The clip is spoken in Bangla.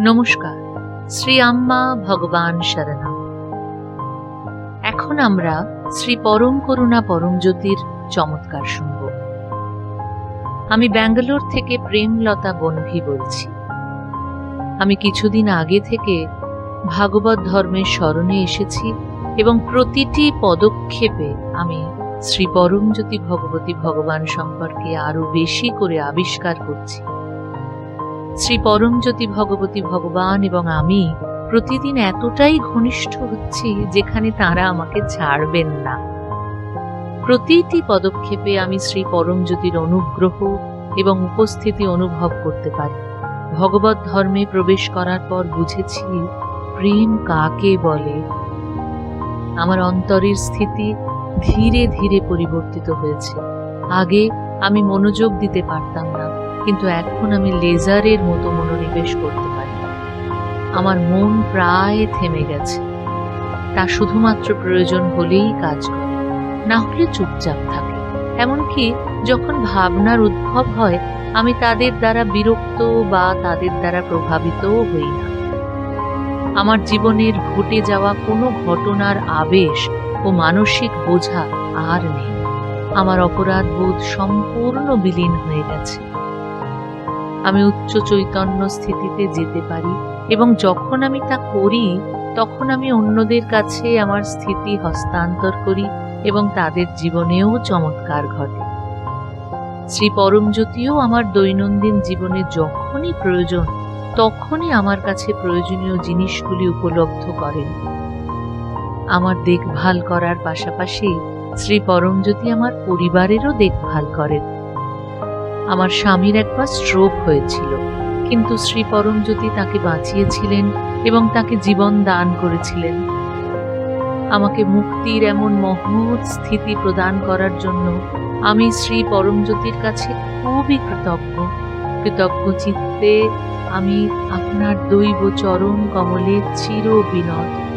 নমস্কার। শ্রী আম্মা ভগবান শরণাম। এখন আমরা শ্রী পরম করুণা পরম জ্যোতির চমৎকার শুনব। আমি ব্যাঙ্গালোর থেকে প্রেমলতা বনভি বলছি। আমি কিছুদিন আগে থেকে ভাগবত ধর্মের স্মরণে এসেছি এবং প্রতিটি পদক্ষেপে আমি শ্রী পরমজ্যোতি ভগবতী ভগবান সম্পর্কে আরও বেশি করে আবিষ্কার করছি। শ্রী পরমজ্যোতি ভগবতী ভগবান এবং আমি প্রতিদিন এতটাই ঘনিষ্ঠ হচ্ছি যেখানে তারা আমাকে ছাড়বেন না। প্রতিটি পদক্ষেপে আমি শ্রী পরমজ্যোতির অনুগ্রহ এবং উপস্থিতি অনুভব করতে পারি। ভগবত ধর্মে প্রবেশ করার পর বুঝেছি, প্রেম কাকে বলে? আমার অন্তরের স্থিতি ধীরে ধীরে পরিবর্তিত হয়েছে। আগে আমি মনোযোগ দিতে পারতাম না। কিন্তু এখন আমি লেজারের মতো মনোনিবেশ করতে পারি আমার মন প্রায় থেমে গেছে। তা শুধুমাত্র প্রয়োজন হলেই কাজ করে। না হলে চুপচাপ থাকে। এমনকি যখন ভাবনার উদ্ভব হয়, আমি তাদের দ্বারা বিরক্ত বা তাদের দ্বারা প্রভাবিতও হই না। আমার জীবনের ঘটে যাওয়া কোনো ঘটনার আবেশ ও মানসিক বোঝা আর নেই। আমার অপরাধ বোধ সম্পূর্ণ বিলীন হয়ে গেছে। আমি উচ্চ চৈতন্য স্থিতিতে যেতে পারি এবং যখন আমি তা করি, তখন আমি অন্যদের কাছে আমার স্থিতি হস্তান্তর করি এবং তাদের জীবনেও চমৎকার ঘটে। শ্রী পরমজ্যোতিও আমার দৈনন্দিন জীবনে যখনই প্রয়োজন, তখনই আমার কাছে প্রয়োজনীয় জিনিসগুলি উপলব্ধ করেন। আমার দেখভাল করার পাশাপাশি শ্রী পরমজ্যোতি আমার পরিবারেরও দেখভাল করেন। আমার স্বামীর একবার স্ট্রোক হয়েছিল। কিন্তু শ্রী পরমজ্যোতি তাকে বাঁচিয়েছিলেন এবং তাকে জীবন দান করেছিলেন। আমাকে মুক্তির এমন মহৎ স্থিতি প্রদান করার জন্য আমি শ্রী পরমজ্যোতির কাছে খুবই কৃতজ্ঞ। কৃতজ্ঞ চিত্তে আমি আপনার দৈব চরণ কমলে চির বিনয়।